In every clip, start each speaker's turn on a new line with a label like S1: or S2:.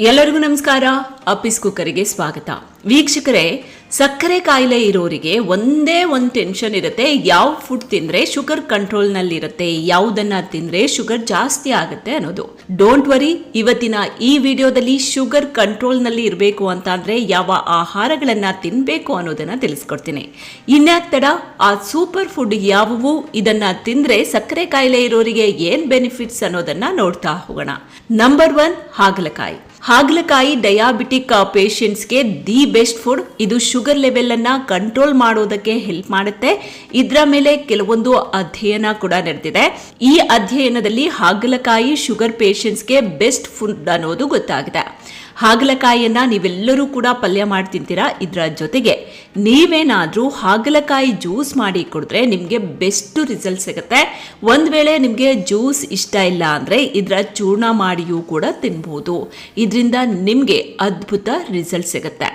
S1: ಎಲ್ಲರಿಗೂ ನಮಸ್ಕಾರ. ಅಪ್ಪಿಸ್ ಕುಕ್ಕರಿಗೆ ಸ್ವಾಗತ. ವೀಕ್ಷಕರೇ, ಸಕ್ಕರೆ ಕಾಯಿಲೆ ಇರೋರಿಗೆ ಒಂದೇ ಒಂದು ಟೆನ್ಷನ್ ಇರುತ್ತೆ. ಯಾವ ಫುಡ್ ತಿಂದ್ರೆ ಶುಗರ್ ಕಂಟ್ರೋಲ್ನಲ್ಲಿರುತ್ತೆ ಯಾವುದನ್ನ ತಿಂದ್ರೆ ಶುಗರ್ ಜಾಸ್ತಿ ಆಗುತ್ತೆ ಅನ್ನೋದು. ಡೋಂಟ್ ವರಿ ಇವತ್ತಿನ ಈ ವಿಡಿಯೋದಲ್ಲಿ ಶುಗರ್ ಕಂಟ್ರೋಲ್ನಲ್ಲಿ ಇರಬೇಕು ಅಂತ ಅಂದ್ರೆ ಯಾವ ಆಹಾರಗಳನ್ನ ತಿನ್ಬೇಕು ಅನ್ನೋದನ್ನ ತಿಳಿಸ್ಕೊಡ್ತೀನಿ. ಇನ್ಯಾಕ್ ತಡ, ಆ ಸೂಪರ್ ಫುಡ್ ಯಾವುವು, ಇದನ್ನ ತಿಂದ್ರೆ ಸಕ್ಕರೆ ಕಾಯಿಲೆ ಇರೋರಿಗೆ ಏನ್ ಬೆನಿಫಿಟ್ಸ್ ಅನ್ನೋದನ್ನ ನೋಡ್ತಾ ಹೋಗೋಣ. ನಂಬರ್ ಒನ್ ಹಾಗಲಕಾಯಿ. ಹಾಗಲಕಾಯಿ ಡಯಾಬಿಟಿಕ್ ಪೇಷಂಟ್ಸ್ಗೆ ದಿ ಬೆಸ್ಟ್ ಫುಡ್. ಇದು ಶುಗರ್ ಲೆವೆಲ್ ಅನ್ನ ಕಂಟ್ರೋಲ್ ಮಾಡೋದಕ್ಕೆ ಹೆಲ್ಪ್ ಮಾಡುತ್ತೆ. ಇದರ ಮೇಲೆ ಕೆಲವೊಂದು ಅಧ್ಯಯನ ಕೂಡ ನಡೆದಿದೆ. ಈ ಅಧ್ಯಯನದಲ್ಲಿ ಹಾಗಲಕಾಯಿ ಶುಗರ್ ಪೇಷಂಟ್ಸ್ಗೆ ಬೆಸ್ಟ್ ಫುಡ್ ಅನ್ನೋದು ಗೊತ್ತಾಗಿದೆ. ಹಾಗಲಕಾಯಿಯನ್ನ ನೀವೆಲ್ಲರೂ ಕೂಡ ಪಲ್ಯ ಮಾಡಿ ತಿಂತೀರಾ? ಇದರ ಜೊತೆಗೆ ನೀವೇನಾದರೂ ಹಾಗಲಕಾಯಿ ಜ್ಯೂಸ್ ಮಾಡಿ ಕುಡಿದ್ರೆ ನಿಮಗೆ ಬೆಸ್ಟ್ ರಿಸಲ್ಟ್ ಸಿಗುತ್ತೆ. ಒಂದು ವೇಳೆ ನಿಮಗೆ ಜ್ಯೂಸ್ ಇಷ್ಟ ಇಲ್ಲ ಅಂದರೆ ಇದರ ಚೂರ್ಣ ಮಾಡಿಯೂ ಕೂಡ ತಿನ್ಬೋದು. ಇದರಿಂದ ನಿಮಗೆ ಅದ್ಭುತ ರಿಸಲ್ಟ್ ಸಿಗುತ್ತೆ.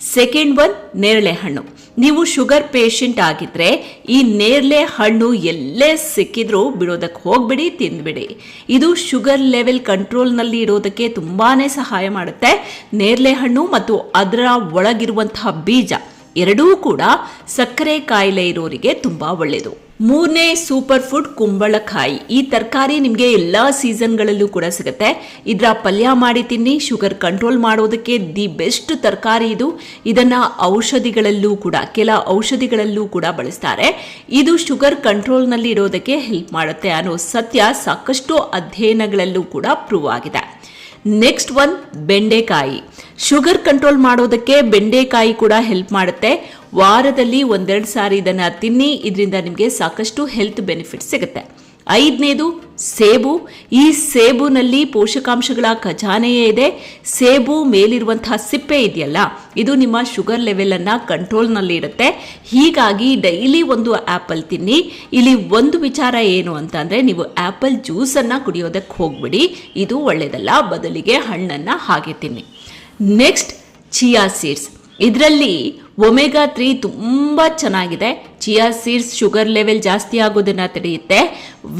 S1: ಸೆಕೆಂಡ್ ಒನ್ ನೇರಳೆ ಹಣ್ಣು. ನೀವು ಶುಗರ್ ಪೇಷಂಟ್ ಆಗಿದ್ರೆ ಈ ನೇರಳೆ ಹಣ್ಣು ಎಲ್ಲೇ ಸಿಕ್ಕಿದ್ರೂ ಬಿಡೋದಕ್ಕೆ ಹೋಗ್ಬಿಡಿ, ತಿಂದ್ಬಿಡಿ. ಇದು ಶುಗರ್ ಲೆವೆಲ್ ಕಂಟ್ರೋಲ್ನಲ್ಲಿ ಇರೋದಕ್ಕೆ ತುಂಬಾನೇ ಸಹಾಯ ಮಾಡುತ್ತೆ. ನೇರಳೆ ಹಣ್ಣು ಮತ್ತು ಅದರ ಒಳಗಿರುವಂತಹ ಬೀಜ ಎರಡೂ ಕೂಡ ಸಕ್ಕರೆ ಕಾಯಿಲೆ ಇರೋರಿಗೆ ತುಂಬಾ ಒಳ್ಳೆಯದು ಮೂರನೇ ಸೂಪರ್ ಫುಡ್ ಕುಂಬಳಕಾಯಿ. ಈ ತರಕಾರಿ ನಿಮಗೆ ಎಲ್ಲ ಸೀಸನ್ಗಳಲ್ಲೂ ಕೂಡ ಸಿಗುತ್ತೆ. ಇದರ ಪಲ್ಯ ಮಾಡಿ ತಿನ್ನಿ, ಶುಗರ್ ಕಂಟ್ರೋಲ್ ಮಾಡೋದಕ್ಕೆ ದಿ ಬೆಸ್ಟ್ ತರಕಾರಿ ಇದು. ಇದನ್ನು ಔಷಧಿಗಳಲ್ಲೂ ಕೂಡ, ಕೆಲ ಔಷಧಿಗಳಲ್ಲೂ ಕೂಡ ಬಳಸ್ತಾರೆ. ಇದು ಶುಗರ್ ಕಂಟ್ರೋಲ್ನಲ್ಲಿ ಇರೋದಕ್ಕೆ ಹೆಲ್ಪ್ ಮಾಡುತ್ತೆ ಅನ್ನೋ ಸತ್ಯ ಸಾಕಷ್ಟು ಅಧ್ಯಯನಗಳಲ್ಲೂ ಕೂಡ ಪ್ರೂವ್ ಆಗಿದೆ. ನೆಕ್ಸ್ಟ್ ಒನ್ ಬೆಂಡೆಕಾಯಿ. ಶುಗರ್ ಕಂಟ್ರೋಲ್ ಮಾಡೋದಕ್ಕೆ ಬೆಂಡೆಕಾಯಿ ಕೂಡ ಹೆಲ್ಪ್ ಮಾಡುತ್ತೆ. ವಾರದಲ್ಲಿ ಒಂದೆರಡು ಸಾರಿ ಇದನ್ನು ತಿನ್ನಿ, ಇದರಿಂದ ನಿಮಗೆ ಸಾಕಷ್ಟು ಹೆಲ್ತ್ ಬೆನಿಫಿಟ್ ಸಿಗುತ್ತೆ. ಐದನೇದು ಸೇಬು. ಈ ಸೇಬುನಲ್ಲಿ ಪೋಷಕಾಂಶಗಳ ಖಜಾನೆಯೇ ಇದೆ. ಸೇಬು ಮೇಲಿರುವಂತಹ ಸಿಪ್ಪೆ ಇದೆಯಲ್ಲ, ಇದು ನಿಮ್ಮ ಶುಗರ್ ಲೆವೆಲ್ ಅನ್ನ ಕಂಟ್ರೋಲ್ನಲ್ಲಿ ಇರುತ್ತೆ. ಹೀಗಾಗಿ ಡೈಲಿ ಒಂದು ಆಪಲ್ ತಿನ್ನಿ. ಇಲ್ಲಿ ಒಂದು ವಿಚಾರ ಏನು ಅಂತಂದ್ರೆ ನೀವು ಆಪಲ್ ಜ್ಯೂಸ್ ಅನ್ನ ಕುಡಿಯೋದಕ್ಕೆ ಹೋಗ್ಬಿಡಿ. ಇದು ಒಳ್ಳೆಯದಲ್ಲ ಬದಲಿಗೆ ಹಣ್ಣನ್ನ ಹಾಗೆ ತಿನ್ನಿ. Next chia seeds. ಇದರಲ್ಲಿ ಒಮೆಗಾ ತ್ರೀ ತುಂಬ ಚೆನ್ನಾಗಿದೆ. ಚಿಯಾ ಸೀಡ್ಸ್ ಶುಗರ್ ಲೆವೆಲ್ ಜಾಸ್ತಿ ಆಗೋದನ್ನು ತಡೆಯುತ್ತೆ.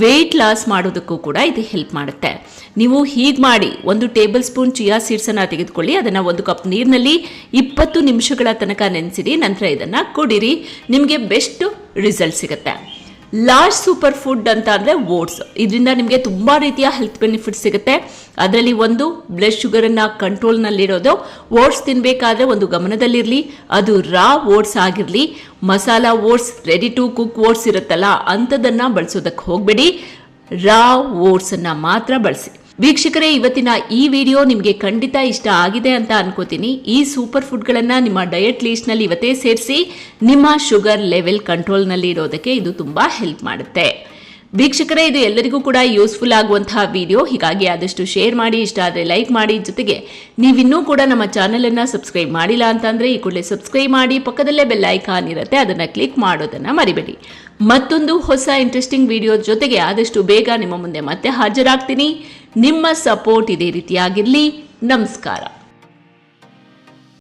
S1: ವೆಯ್ಟ್ ಲಾಸ್ ಮಾಡೋದಕ್ಕೂ ಕೂಡ ಇದು ಹೆಲ್ಪ್ ಮಾಡುತ್ತೆ. ನೀವು ಹೀಗೆ ಮಾಡಿ ಒಂದು ಟೇಬಲ್ ಸ್ಪೂನ್ ಚಿಯಾ ಸೀಡ್ಸನ್ನು ತೆಗೆದುಕೊಳ್ಳಿ, ಅದನ್ನು ಒಂದು ಕಪ್ ನೀರಿನಲ್ಲಿ ಇಪ್ಪತ್ತು ನಿಮಿಷಗಳ ತನಕ ನೆನೆಸಿಡಿ, ನಂತರ ಇದನ್ನು ಕುಡಿರಿ. ನಿಮಗೆ ಬೆಸ್ಟ್ ರಿಸಲ್ಟ್ ಸಿಗುತ್ತೆ. ಲಾಸ್ಟ್ ಸೂಪರ್ ಫುಡ್ ಅಂತ ಅಂದರೆ ಓಟ್ಸ್. ಇದರಿಂದ ನಿಮಗೆ ತುಂಬ ರೀತಿಯ ಹೆಲ್ತ್ ಬೆನಿಫಿಟ್ ಸಿಗುತ್ತೆ. ಅದರಲ್ಲಿ ಒಂದು ಬ್ಲಡ್ ಶುಗರನ್ನು ಕಂಟ್ರೋಲ್ನಲ್ಲಿರೋದು ಓಟ್ಸ್ ತಿನ್ನಬೇಕಾದ್ರೆ ಒಂದು ಗಮನದಲ್ಲಿರಲಿ. ಅದು ರಾ ಓಟ್ಸ್ ಆಗಿರಲಿ. Masala oats ready to cook oats ಇರುತ್ತಲ್ಲ, ಅಂಥದ್ದನ್ನು ಬಳಸೋದಕ್ಕೆ ಹೋಗಬೇಡಿ. ರಾ ಓಟ್ಸನ್ನು ಮಾತ್ರ ಬಳಸಿ. ವೀಕ್ಷಕರೇ, ಇವತ್ತಿನ ಈ ವಿಡಿಯೋ ನಿಮಗೆ ಖಂಡಿತ ಇಷ್ಟ ಆಗಿದೆ ಅಂತ ಅನ್ಕೋತೀನಿ. ಈ ಸೂಪರ್ ಫುಡ್ಗಳನ್ನು ನಿಮ್ಮ ಡಯಟ್ ಲೀಸ್ಟ್ನಲ್ಲಿ ಇವತ್ತೇ ಸೇರಿಸಿ, ನಿಮ್ಮ ಶುಗರ್ ಲೆವೆಲ್ ಕಂಟ್ರೋಲ್ನಲ್ಲಿ ಇರೋದಕ್ಕೆ ಇದು ತುಂಬ ಹೆಲ್ಪ್ ಮಾಡುತ್ತೆ. ವೀಕ್ಷಕರೇ, ಇದು ಎಲ್ಲರಿಗೂ ಕೂಡ ಯೂಸ್ಫುಲ್ ಆಗುವಂತಹ ವಿಡಿಯೋ. ಹೀಗಾಗಿ ಆದಷ್ಟು ಶೇರ್ ಮಾಡಿ, ಇಷ್ಟ ಆದರೆ ಲೈಕ್ ಮಾಡಿ. ಜೊತೆಗೆ, ನೀವಿನ್ನೂ ಕೂಡ ನಮ್ಮ ಚಾನೆಲ್ ಅನ್ನ ಸಬ್ಸ್ಕ್ರೈಬ್ ಮಾಡಿಲ್ಲ ಅಂತಂದ್ರೆ, ಈ ಕೂಡಲೇ ಸಬ್ಸ್ಕ್ರೈಬ್ ಮಾಡಿ. ಪಕ್ಕದಲ್ಲೇ ಬೆಲ್ ಐಕಾನ್ ಇರುತ್ತೆ, ಅದನ್ನ ಕ್ಲಿಕ್ ಮಾಡೋದನ್ನ ಮರಿಬೇಡಿ. ಮತ್ತೊಂದು ಹೊಸ ಇಂಟ್ರೆಸ್ಟಿಂಗ್ ವಿಡಿಯೋ ಜೊತೆಗೆ ಆದಷ್ಟು ಬೇಗ ನಿಮ್ಮ ಮುಂದೆ ಮತ್ತೆ ಹಾಜರಾಗ್ತೀನಿ. ನಿಮ್ಮ ಸಪೋರ್ಟ್ ಇದೇ ರೀತಿಯಾಗಿರಲಿ. ನಮಸ್ಕಾರ.